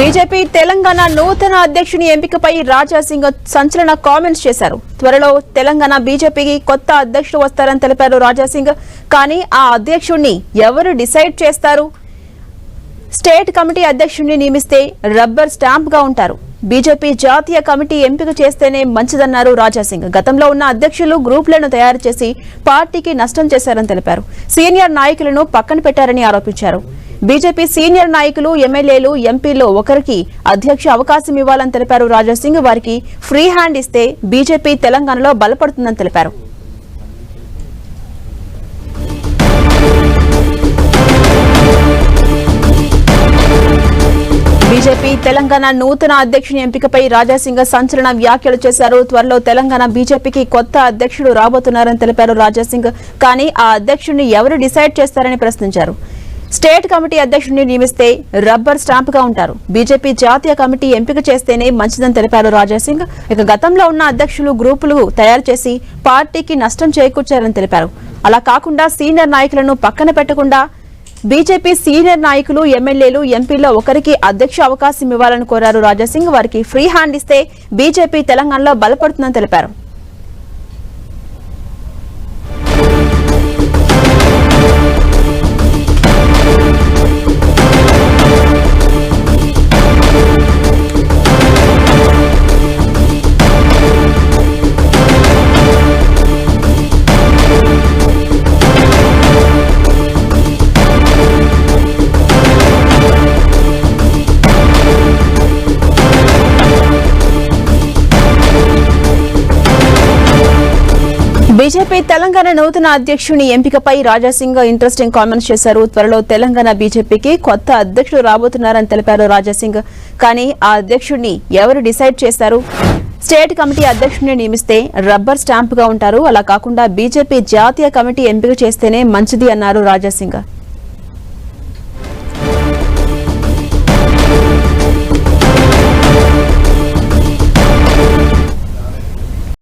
BJP Telangana నూతన అధ్యక్షుని ఎంపికపై రాజా సింగ్ సంచలన కామెంట్స్ చేశారు. త్వరలో తెలంగాణ బీజేపీకి కొత్త అధ్యక్షుడు వస్తారని తెలిపారు రాజా సింగ్ కానీ ఆ అధ్యక్షుడిని ఎవరు డిసైడ్ చేస్తారు? స్టేట్ కమిటీ అధ్యక్షుడిని నియమిస్తే రబ్బర్ స్టాంప్గా ఉంటారు. బీజేపీ జాతీయ కమిటీ ఎంపిక చేస్తేనే మంచిదన్నారు రాజాసింగ్. గతంలో ఉన్న అధ్యక్షులు గ్రూపులను తయారు చేసి పార్టీకి నష్టం చేశారని తెలిపారు. సీనియర్ నాయకులను పక్కన పెట్టారని ఆరోపించారు. బీజేపీ సీనియర్ నాయకులు ఎమ్మెల్యేలు ఎంపీలో ఒకరికి అధ్యక్ష అవకాశం ఇవ్వాలని తెలిపారు. రాజాసింగ్ వారికి ఫ్రీ హ్యాండ్ ఇస్తే బీజేపీ తెలంగాణలో బలపడుతుందని తెలిపారు. బీజేపీ తెలంగాణ నూతన అధ్యక్షుని ఎంపికపై రాజాసింగ సంచలన వ్యాఖ్యలు చేశారు. త్వరలో తెలంగాణ బీజేపీకి కొత్త అధ్యక్షుడు రాబోతున్నారని తెలిపారు రాజాసింగ్. కానీ ఆ అధ్యక్షుడిని ఎవరు డిసైడ్ చేస్తారని ప్రశ్నించారు. స్టేట్ కమిటీ అధ్యక్షుడిని నియమిస్తే రబ్బర్ స్టాంప్గా ఉంటారు. బీజేపీ జాతీయ కమిటీ ఎంపిక చేస్తేనే మంచిదని తెలిపారు రాజాసింగ్. ఇక గతంలో ఉన్న అధ్యక్షులు గ్రూపులు తయారు చేసి పార్టీకి నష్టం చేకూర్చారని తెలిపారు. అలా కాకుండా సీనియర్ నాయకులను పక్కన పెట్టకుండా బీజేపీ సీనియర్ నాయకులు ఎమ్మెల్యేలు ఎంపీలో ఒకరికి అధ్యక్ష అవకాశం ఇవ్వాలని కోరారు రాజాసింగ్. వారికి ఫ్రీ హ్యాండ్ ఇస్తే బీజేపీ తెలంగాణలో బలపడుతుందని తెలిపారు. బీజేపీ తెలంగాణ నూతన అధ్యక్షుని ఎంపికపై రాజాసింగ్ ఇంట్రెస్టింగ్ కామెంట్స్ చేశారు. త్వరలో తెలంగాణ బీజేపీకి కొత్త అధ్యక్షుడు రాబోతున్నారని తెలిపారు రాజాసింగ్ కానీ ఆ అధ్యక్షుడిని ఎవరు డిసైడ్ చేశారు? స్టేట్ కమిటీ అధ్యక్షుడిని నియమిస్తే రబ్బర్ స్టాంప్గా ఉంటారు. అలా కాకుండా బీజేపీ జాతీయ కమిటీ ఎంపిక చేస్తేనే మంచిది అన్నారు రాజాసింగ్